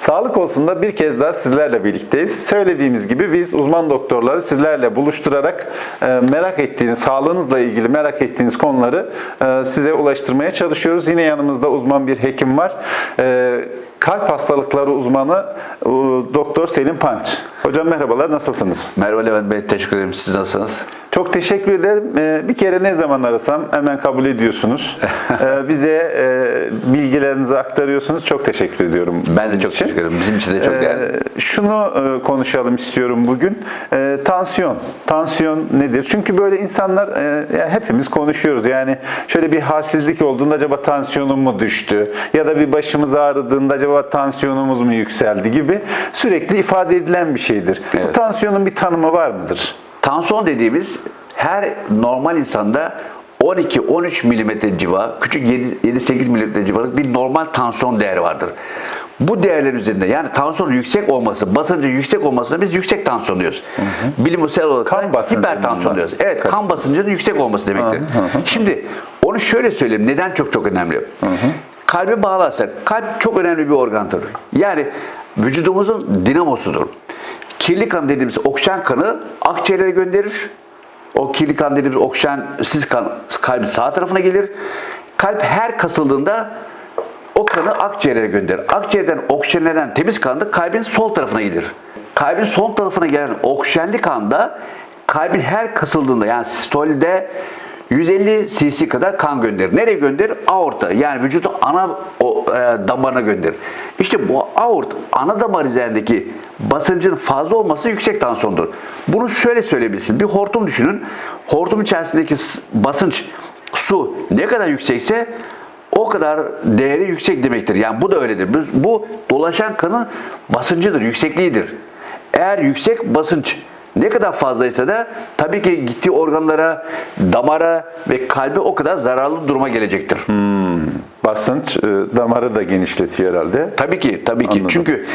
Sağlık olsun da bir kez daha sizlerle birlikteyiz. Söylediğimiz gibi biz uzman doktorları sizlerle buluşturarak e, merak ettiğiniz, sağlığınızla ilgili merak ettiğiniz konuları e, size ulaştırmaya çalışıyoruz. Yine yanımızda uzman bir hekim var. E, Kalp hastalıkları uzmanı Doktor Selim Panç. Hocam merhabalar, nasılsınız? Merhaba Levent Bey, teşekkür ederim. Siz nasılsınız? Çok teşekkür ederim. Ee, Bir kere ne zaman arasam hemen kabul ediyorsunuz. Ee, Bize e, bilgilerinizi aktarıyorsunuz. Çok teşekkür ediyorum. Ben de çok için. teşekkür ederim. Bizim için de çok Ee, değerli. Şunu e, konuşalım istiyorum bugün. Tansiyon. Tansiyon nedir? Çünkü böyle insanlar e, hepimiz konuşuyoruz. Yani şöyle bir halsizlik olduğunda acaba tansiyonum mu düştü? Ya da bir başımız ağrıdığında acaba tansiyonumuz mu yükseldi gibi sürekli ifade edilen bir şeydir. Bu Evet. tansiyonun bir tanımı var mıdır? Tansiyon dediğimiz her normal insanda 12-13 milimetre civa, küçük 7-8 milimetre civarlık bir normal tansiyon değeri vardır. Bu değerlerin üzerinde yani tansiyon yüksek olması, basıncı yüksek olmasına biz yüksek tansiyon diyoruz. Bilimsel olarak Kan da hipertansiyon diyoruz. Evet, kan basıncının yüksek olması demektir. Hı hı. Şimdi onu şöyle söyleyeyim. Neden çok çok önemli? Kalbe bağlarsak, kalp çok önemli bir organdır. Yani vücudumuzun dinamosudur. Kirli kan dediğimiz oksijen kanı akciğerlere gönderir. O kirli kan dediğimiz oksijensiz kan kalbin sağ tarafına gelir. Kalp her kasıldığında o kanı akciğerlere gönderir. Akciğerden oksijenlenen temiz kan da kalbin sol tarafına gelir. Kalbin sol tarafına gelen oksijenli kan da kalbin her kasıldığında yani sistolde 150 cc kadar kan gönderir. Nereye gönderir? Aorta yani vücudun ana o, e, damarına gönderir. İşte bu aort ana damar üzerindeki basıncın fazla olması yüksek tansiyondur. Bunu şöyle söyleyebilirsiniz. Bir hortum düşünün. Hortum içerisindeki basınç su ne kadar yüksekse o kadar değeri yüksek demektir. Yani bu da öyledir. Biz- Bu dolaşan kanın basıncıdır, yüksekliğidir. Eğer yüksek basınç ne kadar fazlaysa da tabii ki gittiği organlara, damara ve kalbe o kadar zararlı duruma gelecektir. Basınç e, damarı da genişletiyor herhalde. Tabii ki, tabii ki. Anladım. Çünkü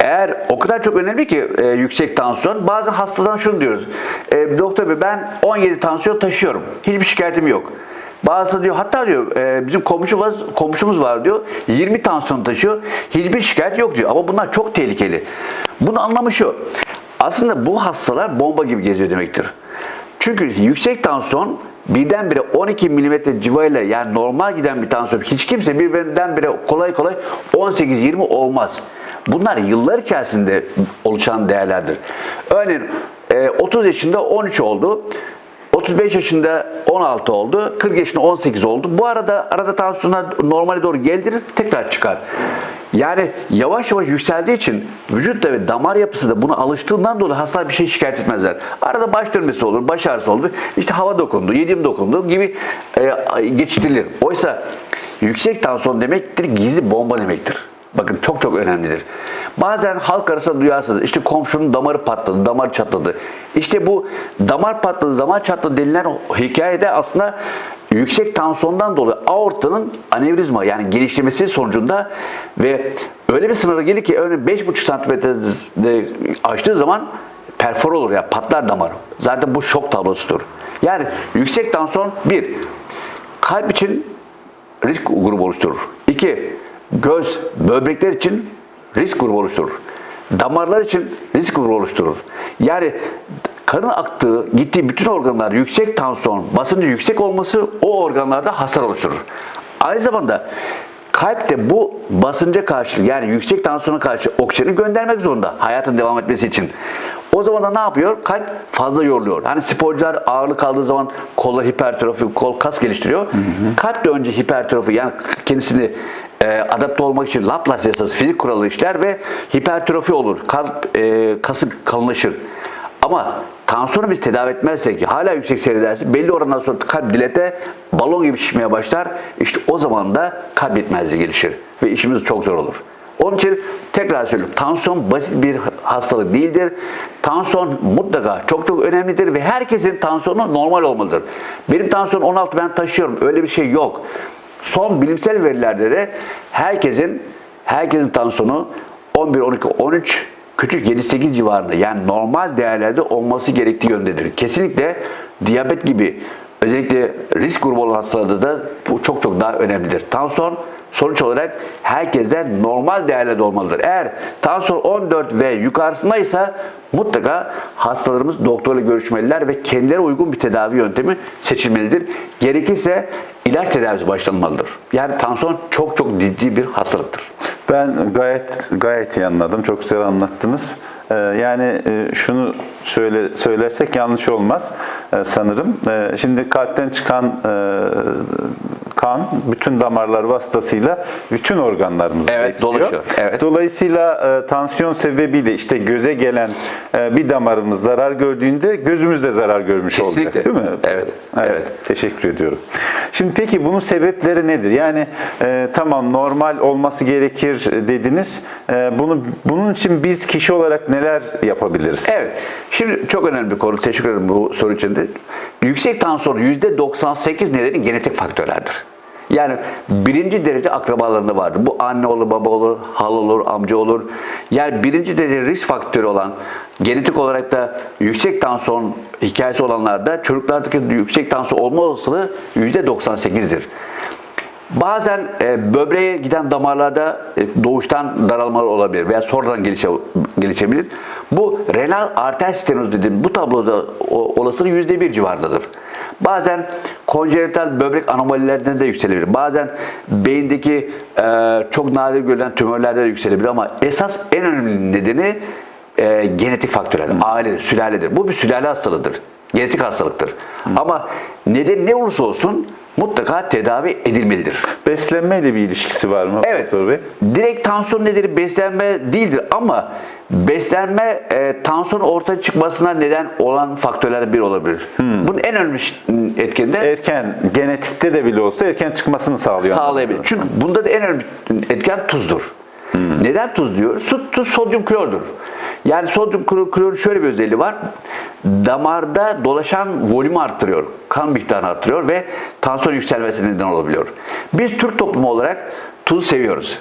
eğer o kadar çok önemli ki e, yüksek tansiyon, bazen hastadan şunu diyoruz. E, doktor bey ben 17 tansiyon taşıyorum. Hiçbir şikayetim yok. Bazısı diyor hatta diyor e, bizim komşumuz komşumuz var diyor 20 tansiyon taşıyor. Hiçbir şikayet yok diyor. Ama bunlar çok tehlikeli. Bunun anlamı şu. Aslında bu hastalar bomba gibi geziyor demektir. Çünkü yüksek tansiyon birdenbire 12 mm civayla yani normal giden bir tansiyon hiç kimse birdenbire kolay kolay 18-20 olmaz. Bunlar yıllar içerisinde oluşan değerlerdir. Örneğin e, 30 yaşında 13 oldu. 35 yaşında 16 oldu, 40 yaşında 18 oldu. Bu arada arada tansiyonlar normale doğru geldirir, tekrar çıkar. Yani yavaş yavaş yükseldiği için vücut ve damar yapısı da buna alıştığından dolayı hastalar bir şey şikayet etmezler. Arada baş dönmesi olur, baş ağrısı olur, işte hava dokundu, yediğim dokundu gibi e, geçiştirilir. Oysa yüksek tansiyon demektir, gizli bomba demektir. Bakın çok çok önemlidir. Bazen halk arasında duyarsınız. İşte komşunun damarı patladı, damar çatladı. İşte bu damar patladı, damar çatladı denilen hikayede aslında yüksek tansiyondan dolayı aortanın anevrizma yani genişlemesi sonucunda ve öyle bir sınıra gelir ki örneğin 5,5 santimetrede açtığı zaman perfor olur ya patlar damar. Zaten bu şok tablosudur. Yani yüksek tansiyon bir kalp için risk grubu oluşturur. İki, göz, böbrekler için risk grubu oluşturur. Damarlar için risk grubu oluşturur. Yani kanın aktığı, gittiği bütün organlar yüksek tansiyon, basıncı yüksek olması o organlarda hasar oluşturur. Aynı zamanda kalp de bu basınca karşı yani yüksek tansiyona karşı oksijeni göndermek zorunda hayatın devam etmesi için. O zaman da ne yapıyor? Kalp fazla yoruluyor. Hani sporcular ağırlık aldığı zaman kolla hipertrofi, kol kas geliştiriyor. Kalp de önce hipertrofi yani kendisini e, adapte olmak için Laplace yasası fizik kuralı işler ve hipertrofi olur. Kalp e, kası kalınlaşır. Ama tansiyonu biz tedavi etmezsek hala yüksek seyrederse belli orandan sonra kalp dilete balon gibi şişmeye başlar. İşte o zaman da kalp yetmezliği gelişir ve işimiz çok zor olur. Onun için tekrar söylüyorum. Tansiyon basit bir hastalık değildir. Tansiyon mutlaka çok çok önemlidir ve herkesin tansiyonu normal olmalıdır. Benim tansiyonum 16 ben taşıyorum. Öyle bir şey yok. Son bilimsel verilerde de herkesin herkesin tansiyonu 11, 12, 13 küçük 7-8 civarında yani normal değerlerde olması gerektiği yöndedir. Kesinlikle diyabet gibi özellikle risk grubu olan hastalarda da bu çok çok daha önemlidir. Tansiyon sonuç olarak herkesten normal değerlerde olmalıdır. Eğer tansiyon 14 ve yukarısındaysa mutlaka hastalarımız doktorla görüşmeliler ve kendilerine uygun bir tedavi yöntemi seçilmelidir. Gerekirse ilaç tedavisi başlanmalıdır. Yani tansiyon çok çok ciddi bir hastalıktır. Ben gayet gayet iyi anladım. Çok güzel anlattınız. Ee, Yani e, şunu söyle söylersek yanlış olmaz e, sanırım. E, Şimdi kalpten çıkan e, kan bütün damarlar vasıtasıyla bütün organlarımızı Evet, besliyor. dolaşıyor. Evet. Dolayısıyla e, tansiyon sebebiyle işte göze gelen e, bir damarımız zarar gördüğünde gözümüz de zarar görmüş Kesinlikle. olacak değil mi? Evet, evet. Teşekkür ediyorum. Şimdi peki bunun sebepleri nedir? Yani e, tamam normal olması gerekir dediniz. E, bunu bunun için biz kişi olarak neler yapabiliriz? Evet. Şimdi çok önemli bir konu. Teşekkür ederim bu soru için de. Yüksek tansiyon %98 nedeni genetik faktörlerdir. Yani birinci derece akrabalarında vardır. Bu anne olur, baba olur, hal olur, amca olur. Yani birinci derece risk faktörü olan, genetik olarak da yüksek tansiyon hikayesi olanlarda çocuklardaki yüksek tansiyon olma olasılığı %98'dir. Bazen e, böbreğe giden damarlarda e, doğuştan daralmalar olabilir veya sonradan gelişe, gelişebilir. Bu renal arter stenoz dediğim bu tabloda o, olasılığı %1 civarındadır. Bazen konjenital böbrek anomalilerden de yükselebilir. Bazen beyindeki e, çok nadir görülen tümörlerde de yükselebilir ama esas en önemli nedeni e, genetik faktörler, ailedir, sülaledir. Bu bir sülale hastalığıdır. Genetik hastalıktır. Ama neden ne olursa olsun mutlaka tedavi edilmelidir. Beslenmeyle bir ilişkisi var mı Evet. doktor bey? Direkt tansiyon nedeni beslenme değildir ama beslenme e, tansiyon ortaya çıkmasına neden olan faktörlerden biri olabilir. Bunun en önemli etkeni de Erken, genetikte de bile olsa erken çıkmasını sağlıyor. sağlayabilir. Çünkü bunda da en önemli etken tuzdur. Neden tuz diyor? Su, tuz sodyum klordur. Yani sodyum klor, klorun şöyle bir özelliği var. Damarda dolaşan volümü arttırıyor. Kan miktarını arttırıyor ve tansiyon yükselmesine neden olabiliyor. Biz Türk toplumu olarak tuzu seviyoruz.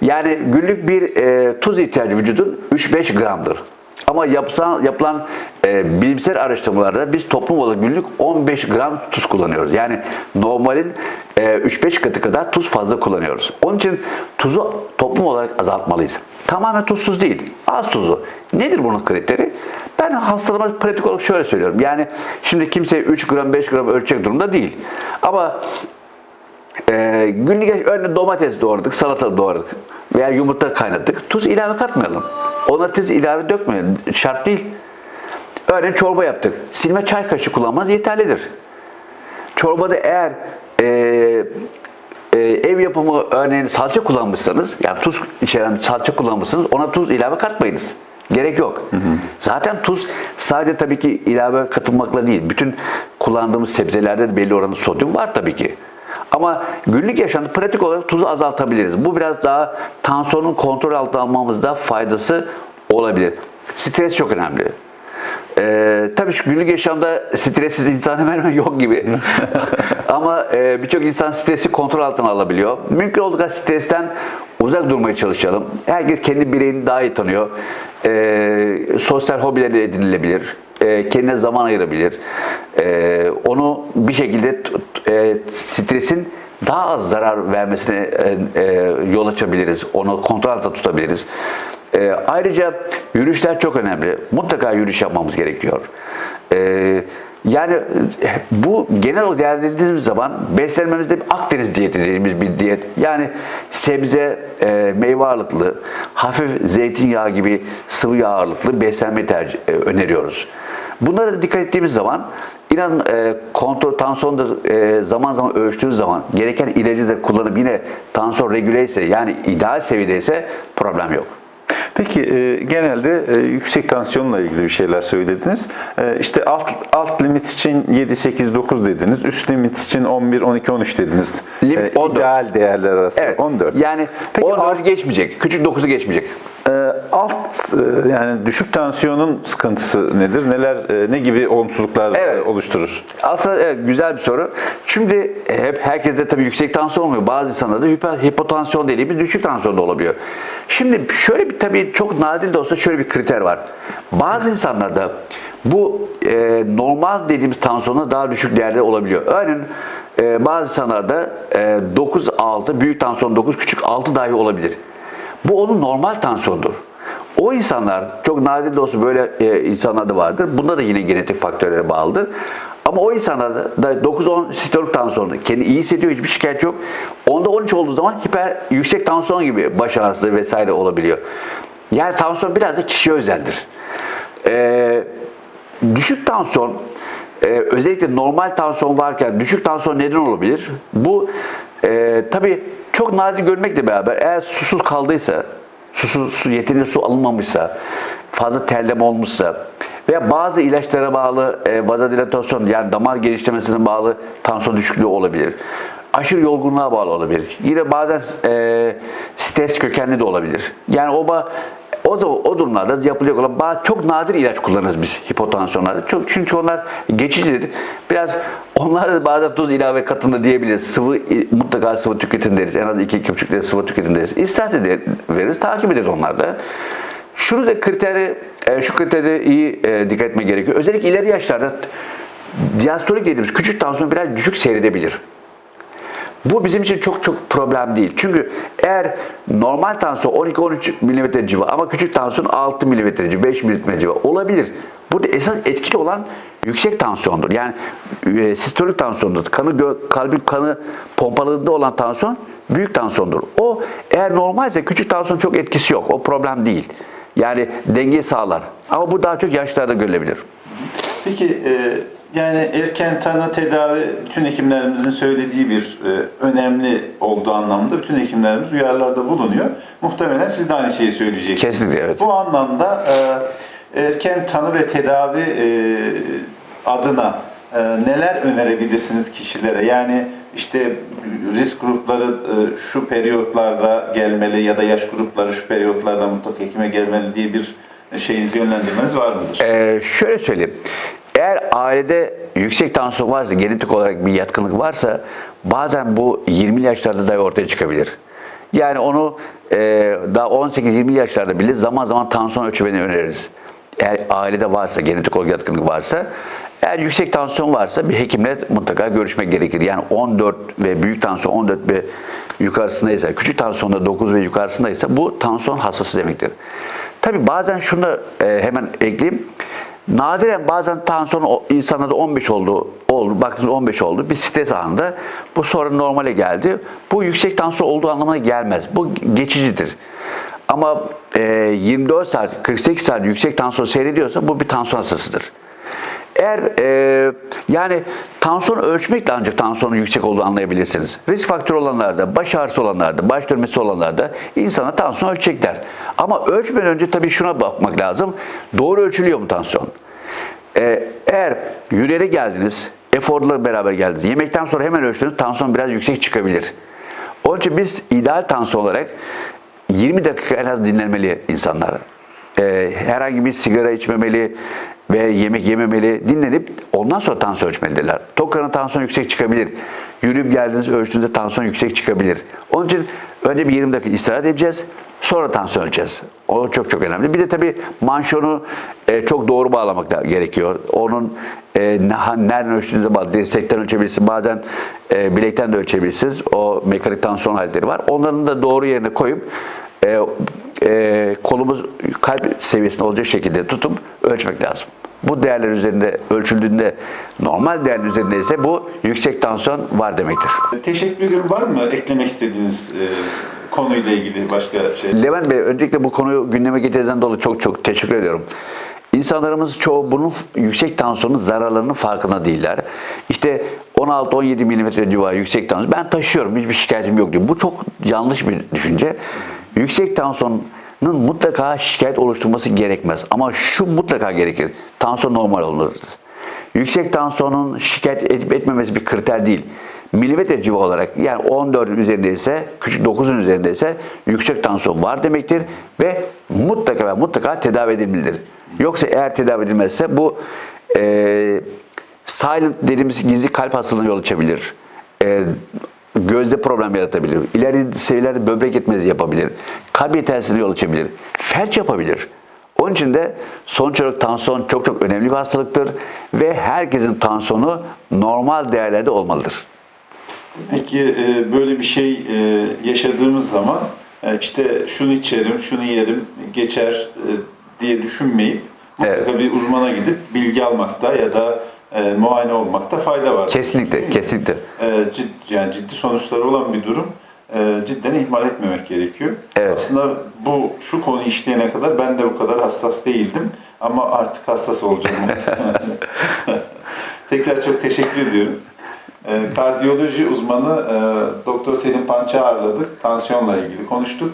Yani günlük bir e, tuz ihtiyacı vücudun 3-5 gramdır. Ama yapılan, yapılan e, bilimsel araştırmalarda biz toplum olarak günlük 15 gram tuz kullanıyoruz. Yani normalin e, 3-5 katı kadar tuz fazla kullanıyoruz. Onun için tuzu toplum olarak azaltmalıyız. Tamamen tuzsuz değil, az tuzlu. Nedir bunun kriteri? Ben hastalarıma pratik olarak şöyle söylüyorum. Yani şimdi kimse 3 gram 5 gram ölçecek durumda değil. Ama ee, günlük örneğin domates doğradık, salata doğradık veya yumurta kaynattık. Tuz ilave katmayalım. Ona tuz ilave dökmeyelim. Şart değil. Örneğin çorba yaptık. Silme çay kaşığı kullanmanız yeterlidir. Çorbada eğer e, e, ev yapımı örneğin salça kullanmışsanız, yani tuz içeren salça kullanmışsanız ona tuz ilave katmayınız. Gerek yok. Zaten tuz sadece tabii ki ilave katılmakla değil. Bütün kullandığımız sebzelerde de belli oranda sodyum var tabii ki. Ama günlük yaşantı pratik olarak tuzu azaltabiliriz. Bu biraz daha tansiyonun kontrol altına almamızda faydası olabilir. Stres çok önemli. Ee, tabii şu günlük yaşamda stressiz insan hemen hemen yok gibi. Ama e, birçok insan stresi kontrol altına alabiliyor. Mümkün olduğu kadar stresten uzak durmaya çalışalım. Herkes kendi bireyini daha iyi tanıyor. Ee, sosyal hobileri edinilebilir. Ee, kendine zaman ayırabilir. Ee, onu bir şekilde e, stresin daha az zarar vermesine e, e, yol açabiliriz. Onu kontrol altında tutabiliriz. E, ayrıca yürüyüşler çok önemli. Mutlaka yürüyüş yapmamız gerekiyor. E, yani bu genel olarak değerlendirdiğimiz zaman beslenmemizde bir Akdeniz diyeti dediğimiz bir diyet. Yani sebze, e, meyve ağırlıklı, hafif zeytinyağı gibi sıvı yağ ağırlıklı beslenme tercih, e, öneriyoruz. Bunlara da dikkat ettiğimiz zaman İnanın e, kontrol tansiyonu da e, zaman zaman ölçtüğünüz zaman gereken ilacı da kullanıp yine tansiyon regüle ise yani ideal seviyedeyse problem yok. Peki e, genelde e, yüksek tansiyonla ilgili bir şeyler söylediniz. E, işte alt alt limit için 7 8 9 dediniz. Üst limit için 11 12 13 dediniz. Lim- E, 14. ideal değerler arasında Evet. 14. Yani Peki 14 alt- geçmeyecek. Küçük 9'u geçmeyecek. Ee, alt e, yani düşük tansiyonun sıkıntısı nedir? Neler e, ne gibi olumsuzluklar e, Evet. oluşturur? Aslında evet, güzel bir soru. Şimdi e, hep herkeste tabii yüksek tansiyon olmuyor. Bazı insanlarda hipotansiyon dediğimiz düşük tansiyon da olabiliyor. Şimdi şöyle bir tabii çok nadir de olsa şöyle bir kriter var. Bazı insanlarda bu e, normal dediğimiz tansiyonda daha düşük değerde olabiliyor. Örneğin e, bazı insanlarda e, 9-6, büyük tansiyon 9, küçük 6 dahi olabilir. Bu onun normal tansiyondur. O insanlar çok nadir de olsa böyle e, insanlar da vardır. Bunda da yine genetik faktörlere bağlıdır. Ama o insanlarda da 9-10 sistolik tansiyonu kendi iyi hissediyor, hiçbir şikayet yok. Onda 13 olduğu zaman hiper yüksek tansiyon gibi baş ağrısı vesaire olabiliyor. Yani tansiyon biraz da kişiye özeldir. Ee, düşük tansiyon e, özellikle normal tansiyon varken düşük tansiyon neden olabilir? Bu e, tabii çok nadir görmekle beraber eğer susuz kaldıysa, susuz, su, yeterince su alınmamışsa, fazla terleme olmuşsa veya bazı ilaçlara bağlı e, vazodilatasyon yani damar genişlemesine bağlı tansiyon düşüklüğü olabilir. Aşırı yorgunluğa bağlı olabilir. Yine bazen e, stres kökenli de olabilir. Yani o o zaman o durumlarda yapılacak olan bazı çok nadir ilaç kullanırız biz hipotansiyonlarda. Çok çünkü onlar geçicidir. Biraz onlar da bazen tuz ilave katında diyebiliriz. Sıvı mutlaka sıvı tüketin deriz. En az 2-2,5 litre sıvı tüketin deriz. İstirahat eder, veririz, takip ederiz onlar da. Şunu da kriteri, e, şu kriteri iyi e, dikkat etme gerekiyor. Özellikle ileri yaşlarda diastolik dediğimiz küçük tansiyon biraz düşük seyredebilir. Bu bizim için çok çok problem değil. Çünkü eğer normal tansiyon 12-13 mm civa ama küçük tansiyon 6 mm civa, 5 mm civa olabilir. Burada esas etkili olan yüksek tansiyondur. Yani e, sistolik tansiyondur. Kanı gö- kalbin kanı pompalığında olan tansiyon büyük tansiyondur. O eğer normalse küçük tansiyon çok etkisi yok. O problem değil. Yani dengeyi sağlar. Ama bu daha çok yaşlarda görülebilir. Peki e, yani erken tanı tedavi bütün hekimlerimizin söylediği bir e, önemli olduğu anlamda bütün hekimlerimiz uyarılarda bulunuyor. Muhtemelen siz de aynı şeyi söyleyeceksiniz. Kesinlikle, evet. Bu anlamda e, erken tanı ve tedavi e, adına e, neler önerebilirsiniz kişilere? Yani işte risk grupları e, şu periyotlarda gelmeli ya da yaş grupları şu periyotlarda mutlaka hekime gelmeli diye bir şeyinizi yönlendirmeniz var mıdır? Ee, şöyle söyleyeyim. Ailede yüksek tansiyon varsa, genetik olarak bir yatkınlık varsa bazen bu 20 yaşlarda da ortaya çıkabilir. Yani onu e, daha 18-20 yaşlarda bile zaman zaman tansiyon ölçümeni öneririz. Eğer ailede varsa, genetik olarak yatkınlık varsa, eğer yüksek tansiyon varsa bir hekimle mutlaka görüşmek gerekir. Yani 14 ve büyük tansiyon 14 ve yukarısındaysa, küçük tansiyonda 9 ve yukarısındaysa bu tansiyon hastası demektir. Tabi bazen şunu da e, hemen ekleyeyim. Nadiren bazen tansiyon insanlarda 15 oldu, oldu, baktınız 15 oldu. Bir stres anında bu sonra normale geldi. Bu yüksek tansiyon olduğu anlamına gelmez. Bu geçicidir. Ama e, 24 saat, 48 saat yüksek tansiyon seyrediyorsa bu bir tansiyon hastasıdır. Eğer e, yani tansiyon ölçmekle ancak tansiyonun yüksek olduğunu anlayabilirsiniz. Risk faktörü olanlarda, baş ağrısı olanlarda, baş dönmesi olanlarda insana tansiyon ölçecekler. Ama ölçmeden önce tabii şuna bakmak lazım. Doğru ölçülüyor mu tansiyon? E, eğer yürüyerek geldiniz, eforla beraber geldiniz, yemekten sonra hemen ölçtünüz, tansiyon biraz yüksek çıkabilir. Onun için biz ideal tansiyon olarak 20 dakika en az dinlenmeli insanlar. Ee, herhangi bir sigara içmemeli ve yemek yememeli, dinlenip ondan sonra tansiyon ölçmelidirler. Tok karın tansiyon yüksek çıkabilir. Yürüyüp geldiğiniz ölçtüğünüzde tansiyon yüksek çıkabilir. Onun için önce bir 20 dakika istirahat edeceğiz. Sonra tansiyon ölçeceğiz. O çok çok önemli. Bir de tabii manşonu e, çok doğru bağlamak da gerekiyor. Onun e, nereden ölçtüğünüze bağlı. Dirsekten ölçebilirsiniz. Bazen e, bilekten de ölçebilirsiniz. O mekanik tansiyon halleri var. Onların da doğru yerine koyup e, e, kolumuz kalp seviyesinde olacak şekilde tutup ölçmek lazım. Bu değerler üzerinde ölçüldüğünde normal değerler üzerinde ise bu yüksek tansiyon var demektir. Teşekkür ederim. Var mı eklemek istediğiniz e, konuyla ilgili başka şey? Levent Bey öncelikle bu konuyu gündeme getirdiğinden dolayı çok çok teşekkür ediyorum. İnsanlarımız çoğu bunun yüksek tansiyonun zararlarının farkında değiller. İşte 16-17 mm civarı yüksek tansiyon. Ben taşıyorum hiçbir şikayetim yok diyor. Bu çok yanlış bir düşünce. Yüksek tansiyonun mutlaka şikayet oluşturması gerekmez. Ama şu mutlaka gerekir. Tansiyon normal olmalıdır. Yüksek tansiyonun şikayet edip etmemesi bir kriter değil. milimetre civa olarak yani 14'ün üzerindeyse, küçük 9'un üzerindeyse yüksek tansiyon var demektir ve mutlaka ve mutlaka tedavi edilmelidir. Yoksa eğer tedavi edilmezse bu e, silent dediğimiz gizli kalp hastalığına yol açabilir. E, gözde problem yaratabilir. İleri seviyelerde böbrek yetmezliği yapabilir. Kalp yetersizliğine yol açabilir. Felç yapabilir. Onun için de sonuç olarak tansiyon çok çok önemli bir hastalıktır ve herkesin tansiyonu normal değerlerde olmalıdır. Peki e, böyle bir şey e, yaşadığımız zaman e, işte şunu içerim, şunu yerim, geçer diye düşünmeyip mutlaka Evet. bir uzmana gidip bilgi almakta ya da e, muayene olmakta fayda var. Kesinlikle, kesinlikle. E, cid- yani ciddi sonuçları olan bir durum. E, cidden ihmal etmemek gerekiyor. Evet. Aslında bu şu konu işleyene kadar ben de bu kadar hassas değildim ama artık hassas olacağım. Tekrar çok teşekkür ediyorum. Ee, kardiyoloji uzmanı e, Doktor Selim Panç'ı ağırladık. Tansiyonla ilgili konuştuk.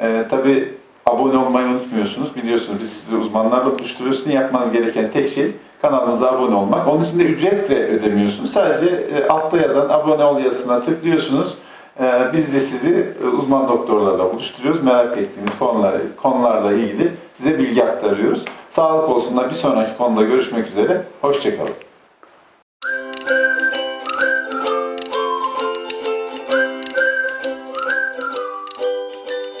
E, tabii abone olmayı unutmuyorsunuz. Biliyorsunuz biz sizi uzmanlarla buluşturuyoruz. Sizin yapmanız gereken tek şey kanalımıza abone olmak. Onun için de ücret de ödemiyorsunuz. Sadece e, altta yazan abone ol yazısına tıklıyorsunuz. E, biz de sizi e, uzman doktorlarla buluşturuyoruz. Merak ettiğiniz konulara, konularla ilgili size bilgi aktarıyoruz. Sağlık olsunlar. Bir sonraki konuda görüşmek üzere. Hoşçakalın.